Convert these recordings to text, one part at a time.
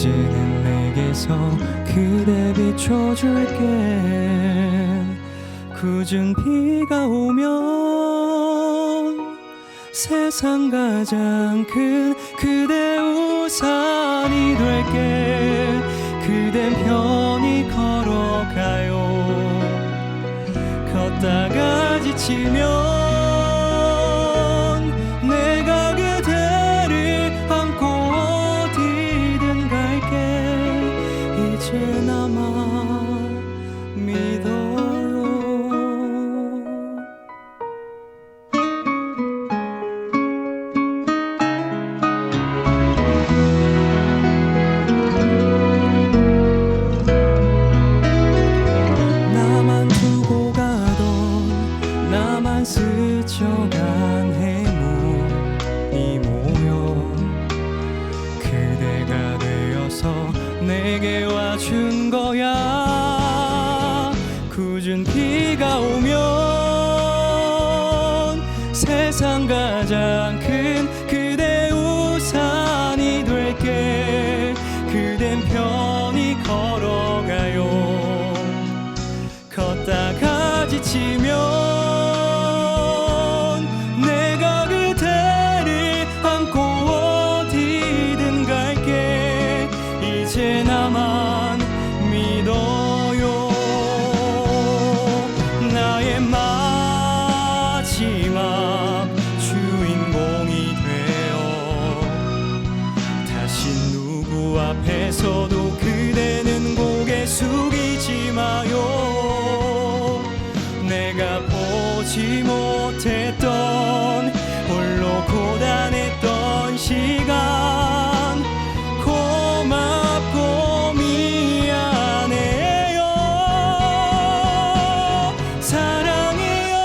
이제는 내게서 그대 비춰줄게. 굳은 비가 오면 세상 가장 큰 그대 우산이 될게. 그댄 편히 걸어가요. 걷다가 지치면 준 거야. 굳은 비가 오면 세상 가장 큰 그대 우산이 될게. 그댄 편히 걸어가요. 걷다가 지치면 보지 못했던 홀로 고단했던 시간. 고맙고 미안해요. 사랑해요.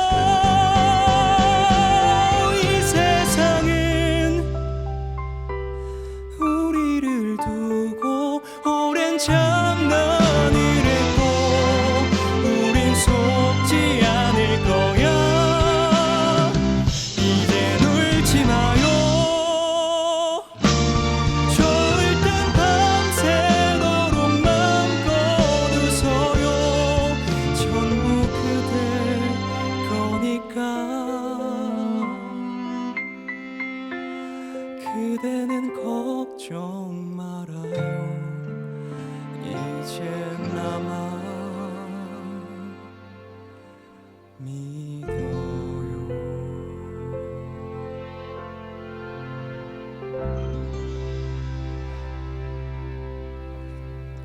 이 세상은 우리를 두고 오랜 장 그대는 걱정 말아요. 이제 나만 믿어요.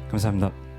감사합니다